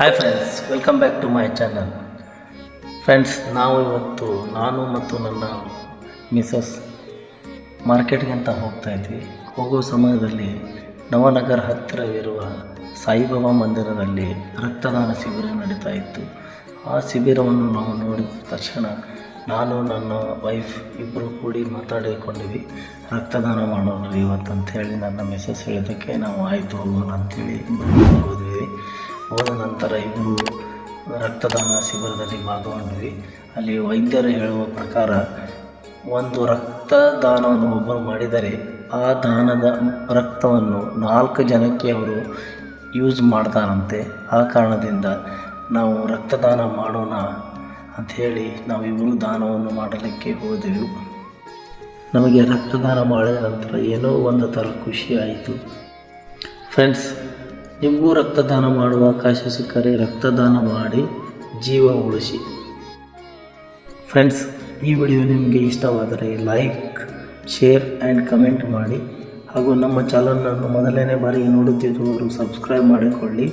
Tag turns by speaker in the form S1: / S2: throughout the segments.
S1: Hi friends welcome back to my channel friends ನಾವು ಇವತ್ತು ನಾನು ಮತ್ತು ನನ್ನ ಮಿಸಸ್ ಮಾರ್ಕೆಟ್ಗೆ ಅಂತ ಹೋಗ್ತಾ ಇದ್ವಿ. ಹೋಗೋ ಸಮಯದಲ್ಲಿ ನವನಗರ ಹತ್ತಿರವಿರುವ ಸಾಯಿಬಾಬಾ ಮಂದಿರದಲ್ಲಿ ರಕ್ತದಾನ ಶಿಬಿರ ನಡೀತಾ ಇತ್ತು. ಆ ಶಿಬಿರವನ್ನು ನಾವು ನೋಡಿದ ತಕ್ಷಣ ನಾನು, ನನ್ನ ವೈಫ್ ಇಬ್ಬರು ಕೂಡಿ ಮಾತಾಡಿಕೊಂಡಿವಿ ರಕ್ತದಾನ ಮಾಡೋಣ ಇವತ್ತು ಅಂತೇಳಿ ನನ್ನ ಮಿಸಸ್ ಹೇಳಿದ್ದಕ್ಕೆ ನಾವು ಆಯಿತು ಹೋಗೋಣ ಅಂತೇಳಿ ಹೋದ್ವಿ ಹೋದ ನಂತರ ಇಬ್ಬರು ರಕ್ತದಾನ ಶಿಬಿರದಲ್ಲಿ ಭಾಗಗೊಂಡ್ವಿ ಅಲ್ಲಿ ವೈದ್ಯರು ಹೇಳುವ ಪ್ರಕಾರ ಒಂದು ರಕ್ತದಾನವನ್ನು ಒಬ್ಬರು ಮಾಡಿದರೆ ಆ ದಾನದ ರಕ್ತವನ್ನು ನಾಲ್ಕು ಜನಕ್ಕೆ ಅವರು ಯೂಸ್ ಮಾಡ್ತಾರಂತೆ. ಆ ಕಾರಣದಿಂದ ನಾವು ರಕ್ತದಾನ ಮಾಡೋಣ ಅಂಥೇಳಿ ನಾವಿಬ್ಬರು ದಾನವನ್ನು ಮಾಡಲಿಕ್ಕೆ ಹೋದೆವು. ನಮಗೆ ರಕ್ತದಾನ ಮಾಡಿದ ನಂತರ ಏನೋ ಒಂದು ಥರ ಖುಷಿಯಾಯಿತು ಫ್ರೆಂಡ್ಸ್ ನಿಮಗೂ ರಕ್ತದಾನ ಮಾಡುವ ಅವಕಾಶ ಸಿಕ್ಕರೆ ರಕ್ತದಾನ ಮಾಡಿ ಜೀವ ಉಳಿಸಿ. ಫ್ರೆಂಡ್ಸ್ ಈ ವಿಡಿಯೋ ನಿಮಗೆ ಇಷ್ಟವಾದರೆ ಲೈಕ್ ಶೇರ್ ಆ್ಯಂಡ್ ಕಮೆಂಟ್ ಮಾಡಿ. ಹಾಗೂ ನಮ್ಮ ಚಾನಲನ್ನು ಮೊದಲನೇ ಬಾರಿಗೆ ನೋಡುತ್ತಿರುವವರು ಸಬ್ಸ್ಕ್ರೈಬ್ ಮಾಡಿಕೊಳ್ಳಿ.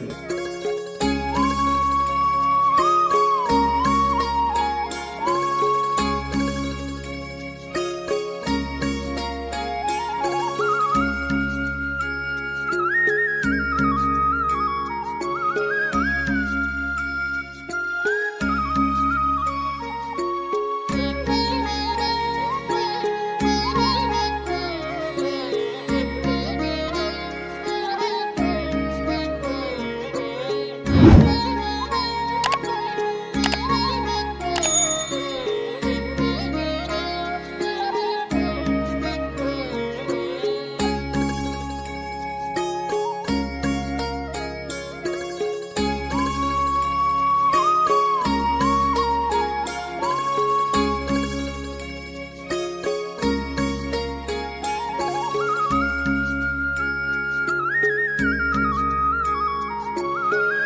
S1: thank you